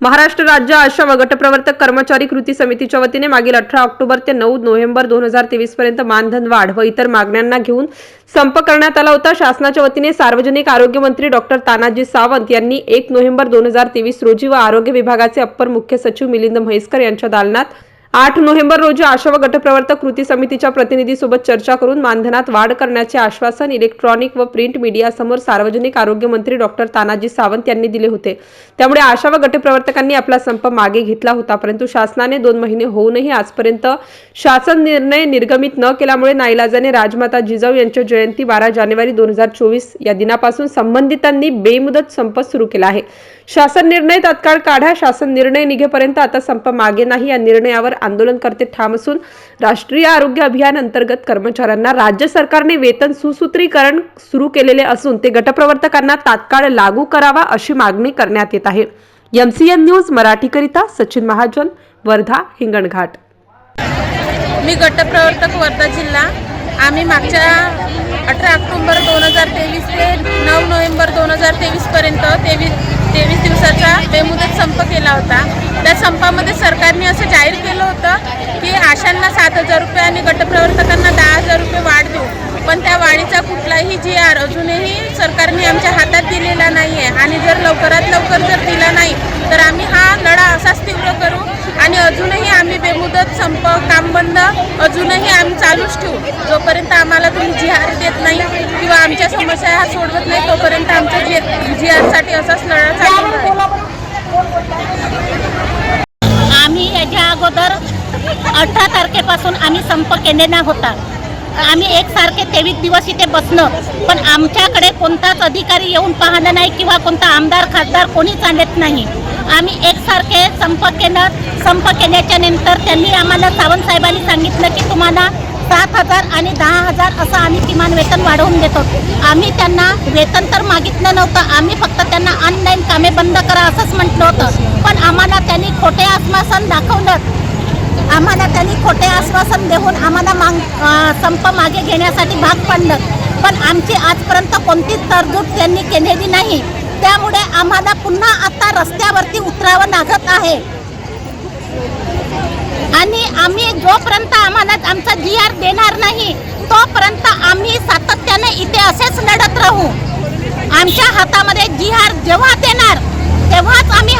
महाराष्ट्र राज्य आश्रम गटप्रवर्तक कर्मचारी कृती समितीच्या वतीने मागील अठरा ऑक्टोबर ते नऊ नोव्हेंबर दोन हजार तेवीस पर्यंत मानधन वाढ व इतर मागण्यांना घेऊन संप करण्यात आला होता. शासनाच्या वतीने सार्वजनिक आरोग्य मंत्री डॉक्टर तानाजी सावंत यांनी एक नोव्हेंबर दोन हजार तेवीस रोजी व आरोग्य विभागाचे अप्पर मुख्य सचिव मिलिंद म्हैसकर यांच्या दालनात आठ नोव्हेंबर रोजी आशा व गटप्रवर्तक कृती समितीच्या प्रतिनिधीसोबत चर्चा करून मानधनात वाढ करण्याचे आश्वासन इलेक्ट्रॉनिक व प्रिंट मीडियासमोर सार्वजनिक आरोग्य मंत्री डॉक्टर तानाजी सावंत यांनी दिले होते. त्यामुळे आशा व गटप्रवर्तकांनी आपला संप मागे घेतला होता परंतु शासनाने दोन महिने होऊनही आजपर्यंत शासन निर्णय निर्गमित न केल्यामुळे नाईलाजाने राजमाता जिजाऊ यांच्या जयंती बारा जानेवारी दोन हजार चोवीस या दिनापासून संबंधितांनी बेमुदत संप सुरू केला आहे. शासन निर्णय तात्काळ काढा. शासन निर्णय निघेपर्यंत आता संप मागे नाही. या निर्णयावर आंदोलनकर्ते ठाम असून राष्ट्रीय आरोग्य अभियान अंतर्गत कर्मचाऱ्यांना राज्य सरकारने वेतन सुसूत्रीकरण सुरू केलेले असून ते गटप्रवर्तकांना तात्काळ लागू करावा अशी मागणी करण्यात येत आहे. एमसीएन न्यूज मराठीकरिता सचिन महाजन वर्धा हिंगणघाट. मी गटप्रवर्तक वर्धा जिल्हा. आम्ही मागच्या अठरा ऑक्टोंबर दोन हजार तेवीस ते नऊ नोव्हेंबर दोन हजार तेवीसपर्यंत तेवीस तेवीस दिवसाचा बेमुदत संप केला होता. त्या संपामध्ये सरकारने असं जाहीर केलं होतं की आशांना सात हजार रुपये आणि गटप्रवर्तकांना दहा हजार रुपये वाढ देऊ. पण त्या वाढीचा कुठलाही जी आर अजूनही सरकारने आमच्या हातात दिलेला नाही आहे आणि जर लवकरात लवकर जर दिला नाही तर आम्ही हा लढा असाच तीव्र करू आणि अजूनही आम्ही बेमुदत संप काम बंद अजूनही आम्ही चालूच ठेवू. जोपर्यंत आम्हाला तुम्ही जी आर देत नाही आमच्या समस्या ह्या सोडवत नाही तोपर्यंत आमच्या जी जी आरसाठी असाच लढा चालू आम्ही याच्या अगोदर अठरा तारखेपासून आम्ही संप केलेला होता. आम्ही एकसारखे तेवीस दिवस इथे बसणं पण आमच्याकडे कोणताच अधिकारी येऊन पाहणं नाही किंवा कोणता आमदार खासदार कोणीच आणत नाही. आम्ही एकसारखे संप केलं संप केल्याच्यानंतर त्यांनी आम्हाला सावंत साहेबांनी सांगितलं की तुम्हाला सात हजार आणि दहा हजार असं आम्ही किमान वेतन वाढवून देतो. आम्ही त्यांना वेतन तर मागितलं नव्हतं. आम्ही फक्त त्यांना ऑनलाईन कामे बंद करा असंच म्हटलं होतं. पण आम्हाला त्यांनी खोटे आश्वासन दाखवलं. आम्हाला त्यांनी खोटे आश्वासन देऊन आम्हाला माग संप मागे घेण्यासाठी भाग पाडलं. पण आमची आजपर्यंत कोणतीच तरतूद त्यांनी केलेली नाही. त्यामुळे आम्हाला पुन्हा आता रस्त्यावरती उतरावं लागत आहे. आणि आम्ही जोपर्यंत आम्हाला आमचा जी आर देणार नाही तोपर्यंत आम्ही सातत्याने इथे असेच लढत राहू. आमच्या हातामध्ये जी आर जेव्हा देणार तेव्हाच आम्ही